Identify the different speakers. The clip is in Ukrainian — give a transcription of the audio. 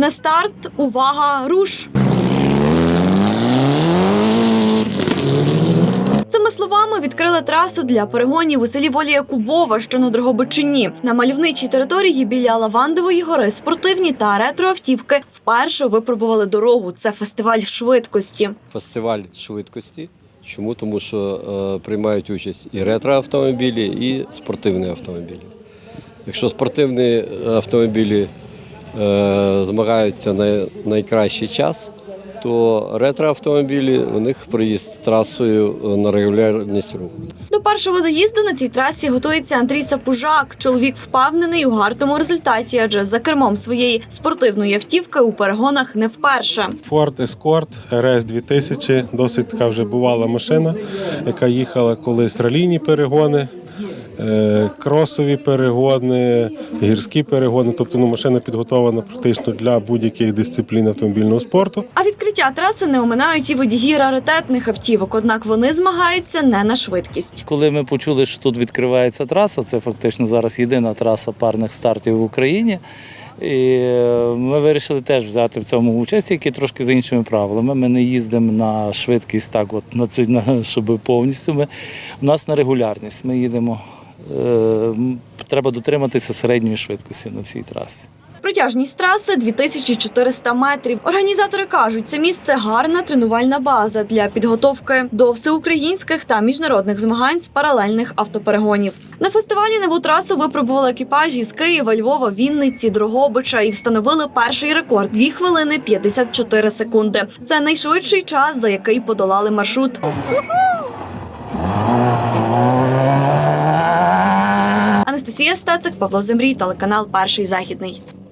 Speaker 1: На старт увага, руш! Цими словами відкрили трасу для перегонів у селі Волія Кубова, що на Дрогобичині. На мальовничій території біля Лавандової гори спортивні та ретроавтівки вперше випробували дорогу. Це фестиваль швидкості.
Speaker 2: фестиваль швидкості. Чому? Тому що е, приймають участь і ретроавтомобілі, і спортивні автомобілі. Якщо спортивні автомобілі е, змагаються на найкращий час, то ретроавтомобілі у них проїзд трасою е, на регулярність руху.
Speaker 1: До першого заїзду на цій трасі готується Андрій Сапужак. Чоловік впевнений у гарному результаті, адже за кермом своєї спортивної автівки у перегонах не вперше.
Speaker 3: Ford Escort RS 2000, досить така вже бувала машина, яка їхала колись ралійні перегони, е, кросові перегони, гірські перегони. Тобто ну, машина підготовлена практично для будь-яких дисциплін автомобільного спорту.
Speaker 1: А відкриття траси не оминають і водії раритетних автівок, однак вони змагаються не на швидкість.
Speaker 4: Коли ми почули, що тут відкривається траса, це фактично зараз єдина траса парних стартів в Україні. І е, ми вирішили теж взяти в цьому участь, тільки трошки за іншими правилами. Ми не їздимо на швидкість, так от на це, на, щоб повністю. Ми, у нас на регулярність. Ми їдемо. Е, треба дотриматися середньої швидкості на всій трасі.
Speaker 1: Протяжність траси 2400 метрів. Організатори кажуть, це місце гарна тренувальна база для підготовки до всеукраїнських та міжнародних змагань з паралельних автоперегонів. На фестивалі нову трасу випробували екіпажі з Києва, Львова, Вінниці, Дрогобича і встановили перший рекорд 2 хвилини 54 секунди. Це найшвидший час, за який подолали маршрут. Анастасія Стацик, Павло Земрій, телеканал Перший західний.